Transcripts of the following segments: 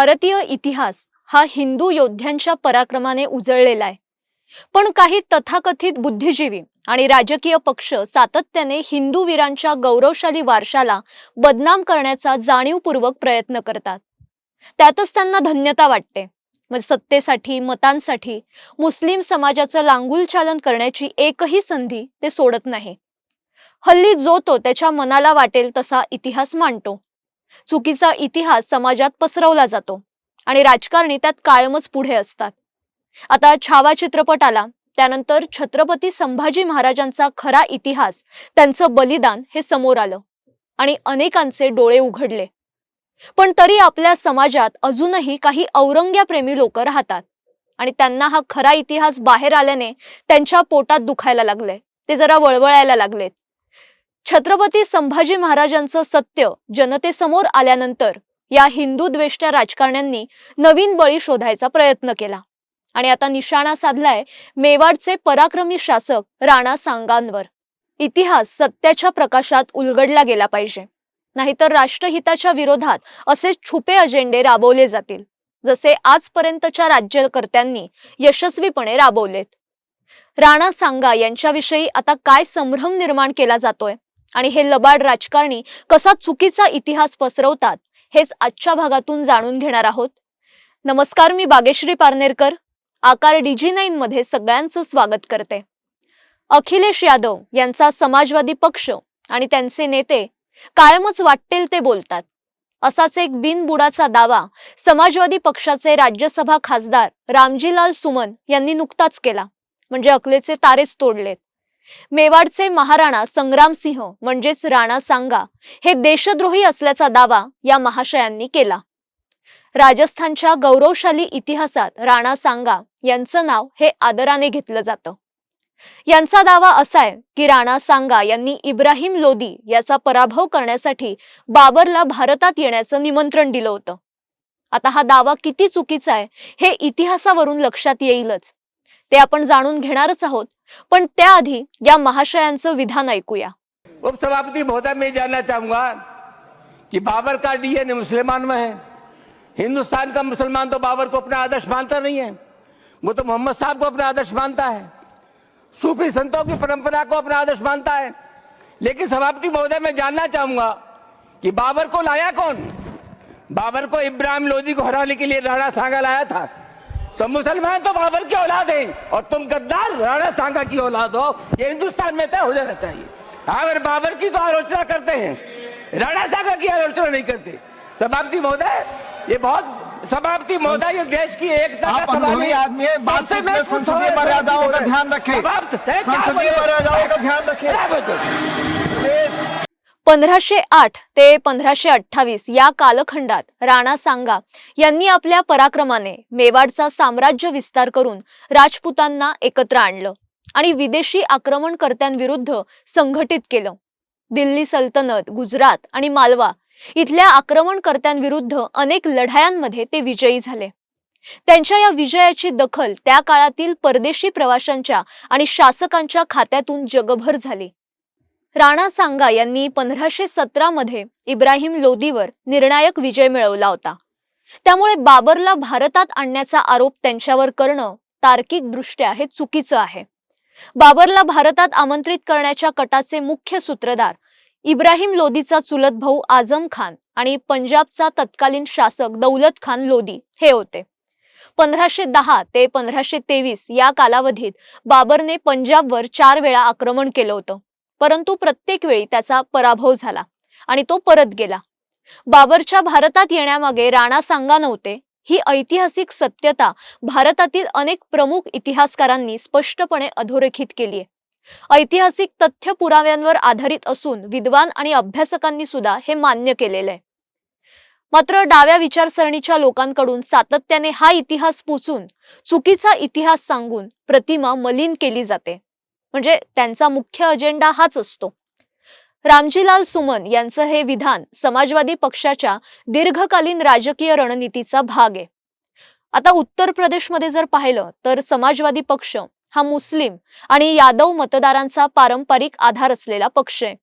भारतीय इतिहास हा हिंदू योद्ध्यांच्या पराक्रमाने उजळलेला आहे. पण काही तथाकथित बुद्धिजीवी आणि राजकीय पक्ष सातत्याने हिंदू वीरांच्या गौरवशाली वारशाला बदनाम करण्याचा जाणीवपूर्वक प्रयत्न करतात. त्यातच त्यांना धन्यता वाटते. मग सत्तेसाठी मतांसाठी मुस्लिम समाजाचं लांगुल चालन करण्याची एकही संधी ते सोडत नाही. हल्ली जो तो त्याच्या मनाला वाटेल तसा इतिहास मांडतो. चुकीचा इतिहास समाजात पसरवला जातो आणि राजकारणी त्यात कायमच पुढे असतात. आता छावा चित्रपट आला त्यानंतर छत्रपती संभाजी महाराजांचा खरा इतिहास त्यांचं बलिदान हे समोर आलं आणि अनेकांचे डोळे उघडले. पण तरी आपल्या समाजात अजूनही काही औरंग्याप्रेमी लोक राहतात आणि त्यांना हा खरा इतिहास बाहेर आल्याने त्यांच्या पोटात दुखायला लागले ते जरा वळवळायला लागलेत. छत्रपती संभाजी महाराजांचं सत्य जनतेसमोर आल्यानंतर या हिंदू द्वेष्ट्या राजकारण्यांनी नवीन बळी शोधायचा प्रयत्न केला. आणि आता निशाणा साधलाय मेवाडचे पराक्रमी शासक राणा सांगांवर. इतिहास सत्याच्या प्रकाशात उलगडला गेला पाहिजे. नाहीतर राष्ट्रहिताच्या विरोधात असे छुपे अजेंडे राबवले जातील. जसे आजपर्यंतच्या राज्यकर्त्यांनी यशस्वीपणे राबवलेत. राणा सांगा यांच्याविषयी आता काय संभ्रम निर्माण केला जातोय? आणि हे लबाड राजकारणी कसा चुकीचा इतिहास पसरवतात हेच आजच्या भागातून जाणून घेणार आहोत. नमस्कार मी बागेश्री पारनेरकर आकार डीजी नाईन मध्ये सगळ्यांचं स्वागत करते. अखिलेश यादव यांचा समाजवादी पक्ष आणि त्यांचे नेते कायमच वाटेल ते बोलतात. असाच एक बिनबुडाचा दावा समाजवादी पक्षाचे राज्यसभा खासदार रामजीलाल सुमन यांनी नुकताच केला. म्हणजे अकलेचे तारेच तोडलेत. मेवाडचे महाराणा संग्रामसिंह म्हणजेच राणा सांगा हे देशद्रोही असल्याचा दावा या महाशयांनी केला. राजस्थानच्या गौरवशाली इतिहासात राणा सांगा यांचं नाव हे आदराने घेतलं जातं. यांचा दावा असा आहे की राणा सांगा यांनी इब्राहिम लोदी याचा पराभव करण्यासाठी बाबरला भारतात येण्याचं निमंत्रण दिलं होतं. आता हा दावा किती चुकीचा आहे हे इतिहासावरून लक्षात येईलच. ते आपण जाणून घेणारच आहोत. पण त्याआधी या महाशयांचं विधान ऐकूया. उपसभापति महोदय, मैं जानना चाहूँगा कि बाबर का डीएनए मुसलमान में है। हिंदुस्तान का मुसलमान तो बाबर को अपना आदर्श मानता नहीं है। वो तो मोहम्मद साहब को अपना आदर्श मानता है। सूफी संतों की परंपरा को अपना आदर्श मानता है। लेकिन सभापति महोदय, मैं जानना चाहूँगा कि बाबर को लाया कौन? बाबर को इब्राहिम लोदी को हराने के लिए राणा सांगा लाया था। तो मुसलमान तो बाबर की औलाद है। और तुम गद्दार राणा सांगा की औलाद हो ये हिंदुस्तान में तय हो जाना चाहिए। अगर बाबर की तो आलोचना करते हैं। राणा सांगा की आलोचना नहीं करते। सभापति महोदय ये बहुत समाप्ति महोदय ये देश की एकता का आप अनुभवी है। आदमी हैं, सबसे बातचीत में संसदीय मर्यादाओं का ध्यान रखें। है, संसदीय मर्यादाओं का ध्यान रखें। पंधराशे आठ ते पंधराशे अठ्ठावीस या कालखंडात राणा सांगा यांनी आपल्या पराक्रमाने मेवाडचा साम्राज्य विस्तार करून राजपुतांना एकत्र आणलं आणि विदेशी आक्रमणकर्त्यांविरुद्ध संघटित केलं. दिल्ली सल्तनत गुजरात आणि मालवा इथल्या आक्रमणकर्त्यांविरुद्ध अनेक लढायांमध्ये ते विजयी झाले. त्यांच्या या विजयाची दखल त्या काळातील परदेशी प्रवाशांच्या आणि शासकांच्या खात्यातून जगभर झाली. राणा सांगा यांनी पंधराशे सतरा मध्ये इब्राहिम लोदीवर निर्णायक विजय मिळवला होता. त्यामुळे बाबरला भारतात आणण्याचा आरोप त्यांच्यावर करणं तार्किक दृष्ट्या हे चुकीचं आहे. बाबरला भारतात आमंत्रित करण्याच्या कटाचे मुख्य सूत्रधार इब्राहिम लोदीचा चुलत भाऊ आझम खान आणि पंजाबचा तत्कालीन शासक दौलत खान लोदी हे होते. पंधराशे दहा ते पंधराशे तेवीस या कालावधीत बाबरने पंजाबवर चार वेळा आक्रमण केलं होतं. परंतु प्रत्येक वेळी त्याचा पराभव झाला आणि तो परत गेला. बाबरच्या भारतात येण्यामागे राणा सांगा नव्हते. ही ऐतिहासिक सत्यता भारतातील अनेक प्रमुख इतिहासकारांनी स्पष्टपणे अधोरेखित केली आहे. ऐतिहासिक तथ्य पुराव्यांवर आधारित असून विद्वान आणि अभ्यासकांनी सुद्धा हे मान्य केलेलं आहे. मात्र डाव्या विचारसरणीच्या लोकांकडून सातत्याने हा इतिहास पुसून चुकीचा इतिहास सांगून प्रतिमा मलिन केली जाते. म्हणजे त्यांचा मुख्य अजेंडा हाच असतो. रामजीलाल सुमन यांचं हे विधान समाजवादी पक्षाच्या दीर्घकालीन राजकीय रणनीतीचा भाग आहे. आता उत्तर प्रदेशमध्ये जर पाहिलं तर समाजवादी पक्ष हा मुस्लिम आणि यादव मतदारांचा पारंपरिक आधार असलेला पक्ष आहे.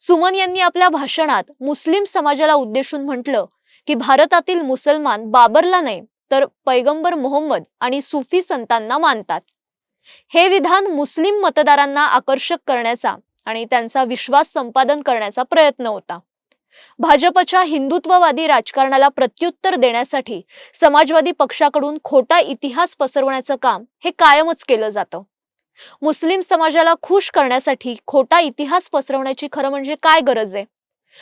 सुमन यांनी आपल्या भाषणात मुस्लिम समाजाला उद्देशून म्हटलं की भारतातील मुसलमान बाबरला नाही तर पैगंबर मोहम्मद आणि सुफी संतांना मानतात. हे विधान मुस्लिम मतदारांना आकर्षक करण्याचा आणि त्यांचा विश्वास संपादन करण्याचा प्रयत्न होता. भाजपच्या हिंदुत्ववादी राजकारणाला प्रत्युत्तर देण्यासाठी समाजवादी पक्षाकडून खोटा इतिहास पसरवण्याचं काम हे कायमच केलं जातं. मुस्लिम समाजाला खुश करण्यासाठी खोटा इतिहास पसरवण्याची खरं म्हणजे काय गरज आहे?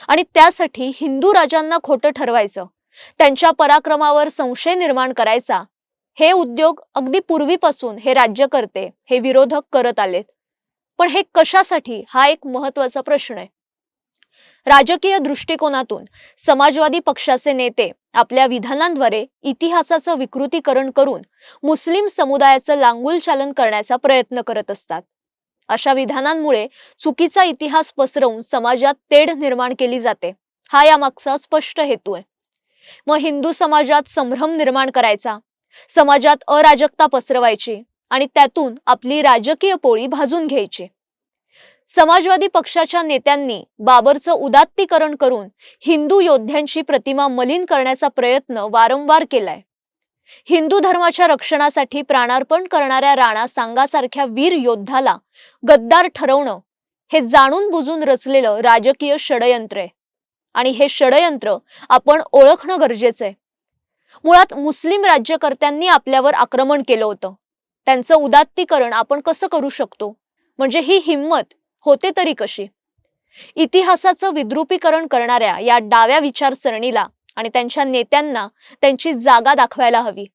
आणि त्यासाठी हिंदू राजांना खोटं ठरवायचं त्यांच्या पराक्रमावर संशय निर्माण करायचा हे उद्योग अगदी पूर्वीपासून हे राज्यकर्ते हे विरोधक करत आलेत. पण हे कशासाठी? हा एक महत्त्वाचा प्रश्न आहे. राजकीय दृष्टिकोनातून समाजवादी पक्षाचे नेते आपल्या विधानांद्वारे इतिहासाचं विकृतीकरण करून मुस्लिम समुदायाचं लांगुल चालन करण्याचा प्रयत्न करत असतात. अशा विधानांमुळे चुकीचा इतिहास पसरवून समाजात तेढ निर्माण केली जाते हा यामागचा स्पष्ट हेतू आहे. मग हिंदू समाजात संभ्रम निर्माण करायचा समाजात अराजकता पसरवायची आणि त्यातून आपली राजकीय पोळी भाजून घ्यायची. समाजवादी पक्षाच्या नेत्यांनी बाबरचं उदात्तीकरण करून हिंदू योद्ध्यांची प्रतिमा मलिन करण्याचा प्रयत्न वारंवार केलाय. हिंदू धर्माच्या रक्षणासाठी प्राणार्पण करणाऱ्या राणा सांगासारख्या वीर योद्धाला गद्दार ठरवणं हे जाणून बुजून रचलेलं राजकीय षडयंत्र आहे. आणि हे षडयंत्र आपण ओळखणं गरजेचं आहे. मुळात मुस्लिम राज्यकर्त्यांनी आपल्यावर आक्रमण केलं होतं. त्यांचं उदात्तीकरण आपण कसं करू शकतो? म्हणजे ही हिंमत होते तरी कशी? इतिहासाचं विद्रुपीकरण करणाऱ्या या डाव्या विचारसरणीला आणि त्यांच्या नेत्यांना त्यांची जागा दाखवायला हवी.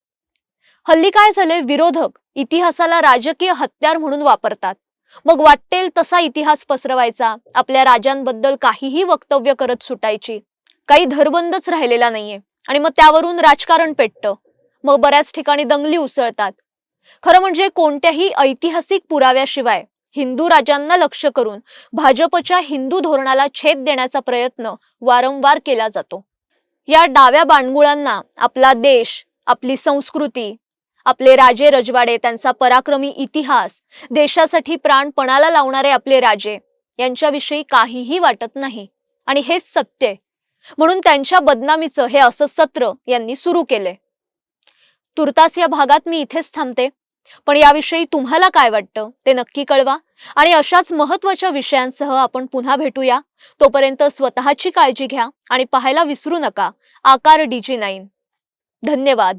हल्ली काय झाले? विरोधक इतिहासाला राजकीय हत्यार म्हणून वापरतात. मग वाटेल तसा इतिहास पसरवायचा आपल्या राजांबद्दल काहीही वक्तव्य करत सुटायची. काही धरबंदच राहिलेला नाहीये. आणि मग त्यावरून राजकारण पेटतं. मग बऱ्याच ठिकाणी दंगली उसळतात. खरं म्हणजे कोणत्याही ऐतिहासिक पुराव्याशिवाय हिंदू राजांना लक्ष करून भाजपच्या हिंदू धोरणाला छेद देण्याचा प्रयत्न वारंवार केला जातो. या डाव्या बाणगुळांना आपला देश आपली संस्कृती आपले राजे रजवाडे त्यांचा पराक्रमी इतिहास देशासाठी प्राण पणाला लावणारे आपले राजे यांच्याविषयी काहीही वाटत नाही. आणि हेच सत्य आहे. म्हणून त्यांच्या बदनामीचं हे असं सत्र यांनी सुरू केले तुर्तास या भागात मी इथेच थांबते. पण याविषयी तुम्हाला काय वाटतं ते नक्की कळवा आणि अशाच महत्त्वाच्या विषयांसह आपण पुन्हा भेटूया. तोपर्यंत स्वतःची काळजी घ्या आणि पाहायला विसरू नका. आकार डीजी नाईन. धन्यवाद.